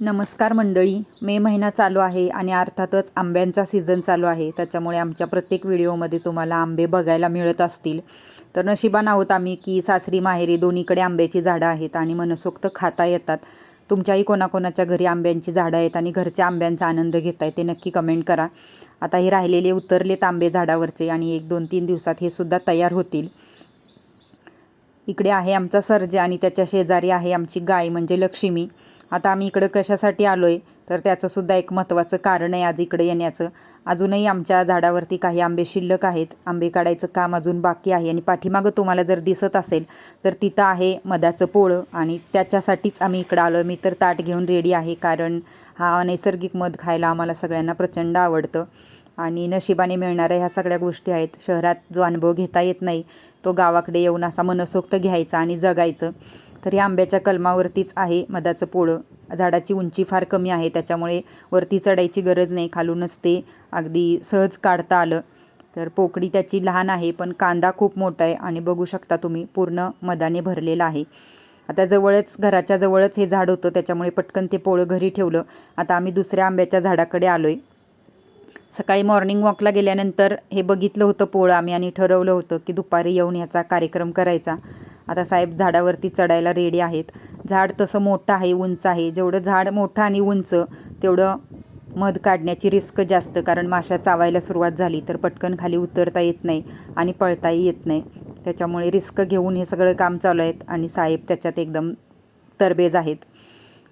नमस्कार मंडळी. मे महिना चालू आहे आणि अर्थातच आंब्यांचा सीझन चालू आहे. त्याच्यामुळे आमच्या प्रत्येक व्हिडिओमध्ये तुम्हाला आंबे बघायला मिळत असतील. तर नशिबान आहोत आम्ही की सासरी माहेरी दोन्हीकडे आंब्याची झाडं आहेत आणि मनसोक्त खाता येतात. तुमच्याही कोणाकोणाच्या घरी आंब्यांची झाडं आहेत आणि घरच्या आंब्यांचा आनंद घेताय ते नक्की कमेंट करा. आता हे राहिलेले उतरलेत आंबे झाडावरचे आणि एक दोन तीन दिवसात हे सुद्धा तयार होतील. इकडे आहे आमचा सर्जा आणि त्याच्या शेजारी आहे आमची गाय म्हणजे लक्ष्मी. आता आम्ही इकडं कशासाठी आलो आहे तर त्याचंसुद्धा एक महत्त्वाचं कारण आहे आज इकडे येण्याचं. अजूनही आमच्या झाडावरती काही आंबे शिल्लक आहेत. आंबे काढायचं काम अजून बाकी आहे आणि पाठीमागं तुम्हाला जर दिसत असेल तर तिथं आहे मधाचं पोळं आणि त्याच्यासाठीच आम्ही इकडं आलो मी तर ताट घेऊन रेडी आहे कारण हा नैसर्गिक मध खायला आम्हाला सगळ्यांना प्रचंड आवडतं आणि नशिबाने मिळणाऱ्या ह्या सगळ्या गोष्टी आहेत. शहरात जो अनुभव घेता येत नाही तो गावाकडे येऊन असा मनसोक्त घ्यायचा आणि जगायचं. तर या आंब्याच्या कलमावरतीच आहे मधाचं पोळं. झाडाची उंची फार कमी आहे त्याच्यामुळे वरती चढायची गरज नाही खालूनच ते अगदी सहज काढता आलं. तर पोकडी त्याची लहान आहे पण कांदा खूप मोठा आहे आणि बघू शकता तुम्ही पूर्ण मधाने भरलेला आहे. आता जवळच घराच्या जवळच हे झाड होतं त्याच्यामुळे पटकन ते पोळं घरी ठेवलं. आता आम्ही दुसऱ्या आंब्याच्या झाडाकडे आलो आहे सकाळी मॉर्निंग वॉकला गेल्यानंतर हे बघितलं होतं पोळं आम्ही आणि ठरवलं होतं की दुपारी येऊन ह्याचा कार्यक्रम करायचा. आता साहेब झाडावरती चढायला रेडी आहेत. झाड तसं मोठं आहे उंच आहे. जेवढं झाड मोठं आणि उंच तेवढं मध काढण्याची रिस्क जास्त. कारण माशा चावायला सुरुवात झाली तर पटकन खाली उतरता येत नाही आणि पळताही येत नाही. त्याच्यामुळे रिस्क घेऊन हे सगळं काम चालू आहेत आणि साहेब त्याच्यात एकदम तरबेज आहेत.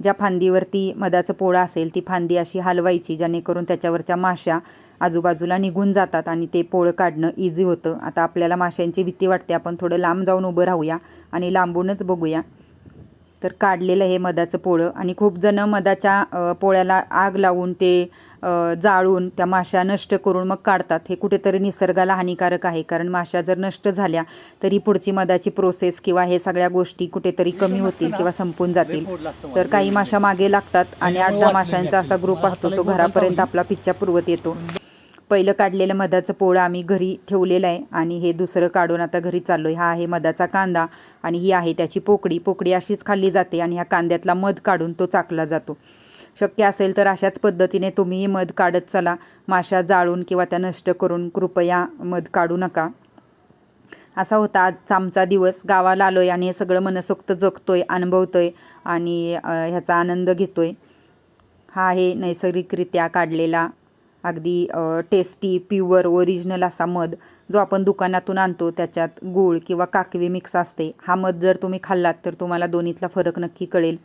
ज्या फांदीवरती मधाचं पोळं असेल ती फांदी अशी हलवायची जेणेकरून त्याच्यावरच्या माश्या आजूबाजूला निघून जातात आणि ते पोळं काढणं इझी होतं. आता आपल्याला माशांची भीती वाटते. आपण थोडं लांब जाऊन उभं राहूया आणि लांबूनच बघूया. तर काढलेलं हे मधाचं पोळं आणि खूप जण मधाच्या पोळ्याला आग लावून ते जाळून त्या माशा नष्ट करून मग काढतात. हे कुठेतरी निसर्गाला हानिकारक आहे. कारण माशा जर नष्ट झाल्या तरी पुढची मधाची प्रोसेस किंवा हे सगळ्या गोष्टी कुठेतरी कमी होतील किंवा संपून जातील. तर काही माशा मागे लागतात आणि आठ दहा माशांचा असा ग्रुप असतो तो घरापर्यंत आपला पिच्चा पुरवत येतो. पहिलं काढलेलं मधाचं पोळं आम्ही घरी ठेवलेलं आहे आणि हे दुसरं काढून आता घरी चाललो आहे हा आहे मधाचा कांदा आणि ही आहे त्याची पोकडी पोकडी अशीच खाल्ली जाते आणि ह्या कांद्यातला मध काढून तो चाकला जातो. शक्य असेल तर अशाच पद्धतीने तुम्हीही मध काढत चला. माशा जाळून किंवा त्या नष्ट करून कृपया मध काढू नका. असा होता आजचा आमचा दिवस. गावाला आलो आहे आणि हे सगळं मनसोक्त जगतोय अनुभवतोय आणि ह्याचा आनंद घेतोय. हा आहे नैसर्गिकरित्या काढलेला अगदी टेस्टी प्युअर ओरिजिनल असा मध जो आपण दुकानातून आणतो. त्याच्यात गूळ किंवा काकवी मिक्स असते. हा मध जर तुम्ही खाल्लात तर तुम्हाला दोन्हीतला फरक नक्की कळेल.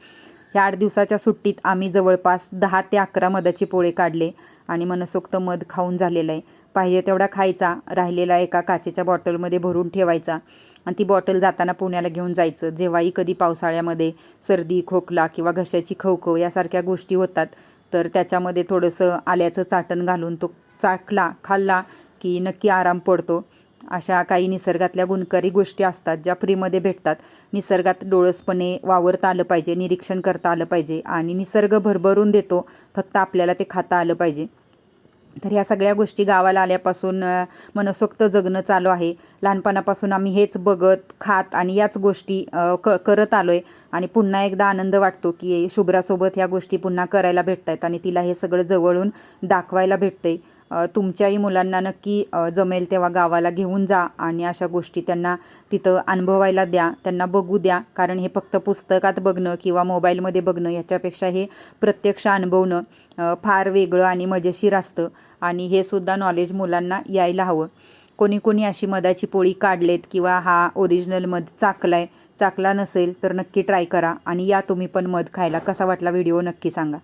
ह्या आठ दिवसाच्या सुट्टीत आम्ही जवळपास दहा ते अकरा मधाचे पोळे काढले आणि मनसोक्त मध खाऊन झालेलं आहे. पाहिजे तेवढा खायचा राहिलेला एका काचेच्या बॉटलमध्ये भरून ठेवायचा आणि ती बॉटल जाताना पुण्याला घेऊन जायचं. जेव्हाही कधी पावसाळ्यामध्ये सर्दी खोकला किंवा घशाची खवखव यासारख्या गोष्टी होतात तर त्याच्यामध्ये थोडंसं आल्याचं चाटण घालून तो चाटला खाल्ला की नक्की आराम पडतो. अशा काही निसर्गातल्या गुणकारी गोष्टी असतात ज्या फ्रीमध्ये भेटतात. निसर्गात डोळसपणे वावरता आलं पाहिजे निरीक्षण करता आलं पाहिजे आणि निसर्ग भरभरून देतो फक्त आपल्याला ते खाता आलं पाहिजे. तर ह्या सगळ्या गोष्टी गावाला आल्यापासून मनसोक्त जगणं चालू आहे. लहानपणापासून आम्ही हेच बघत खात आणि याच गोष्टी क करत आलो आहे आणि पुन्हा एकदा आनंद वाटतो की शुभ्रासोबत ह्या गोष्टी पुन्हा करायला भेटत आहेत आणि तिला हे सगळं जवळून दाखवायला भेटतं आहे तुमच्याही मुलांना नक्की जमेल तेव्हा गावाला घेऊन जा आणि अशा गोष्टी त्यांना तिथं अनुभवायला द्या. त्यांना बघू द्या. कारण हे फक्त पुस्तकात बघणं किंवा मोबाईलमध्ये बघणं याच्यापेक्षा हे प्रत्यक्ष अनुभवणं फार वेगळं आणि मजेशीर असतं. आणि हे सुद्धा नॉलेज मुलांना यायला हवं. कोणी कोणी अशी मधाची पोळी काढलेत किंवा हा ओरिजिनल मध चाकला आहे चाकला नसेल तर नक्की ट्राय करा आणि या तुम्ही पण मध खायला. कसा वाटला व्हिडिओ नक्की सांगा.